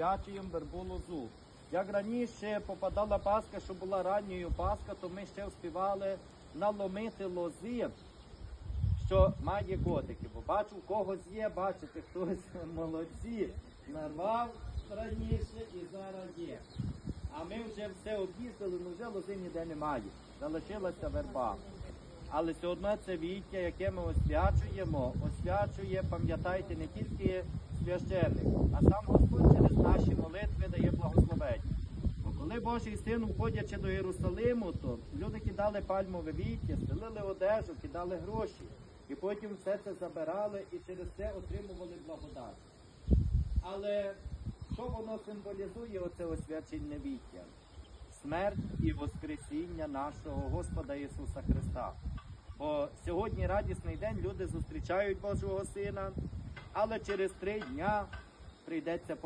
освячуємо вербу лозу. Як раніше попадала Пасха, що була ранньою Пасха, то ми ще вспівали наломити лози, що має котики. Бо бачу, у когось є, бачите, хтось молодці, нарвав раніше і зараз є. А ми вже все об'їздили, ну вже лози ніде немає. Залишилася верба. Але все одно це віття, яке ми освячуємо, освячує, пам'ятайте, не тільки священник, а сам Господь Бо Божий син, входячи до Єрусалиму, то люди кидали пальмове віття, стелили одежу, кидали гроші. І потім все це забирали і через це отримували благодать. Але що воно символізує, оце освячення віття? Смерть і Воскресіння нашого Господа Ісуса Христа. Бо сьогодні радісний день люди зустрічають Божого Сина, але через три дня прийдеться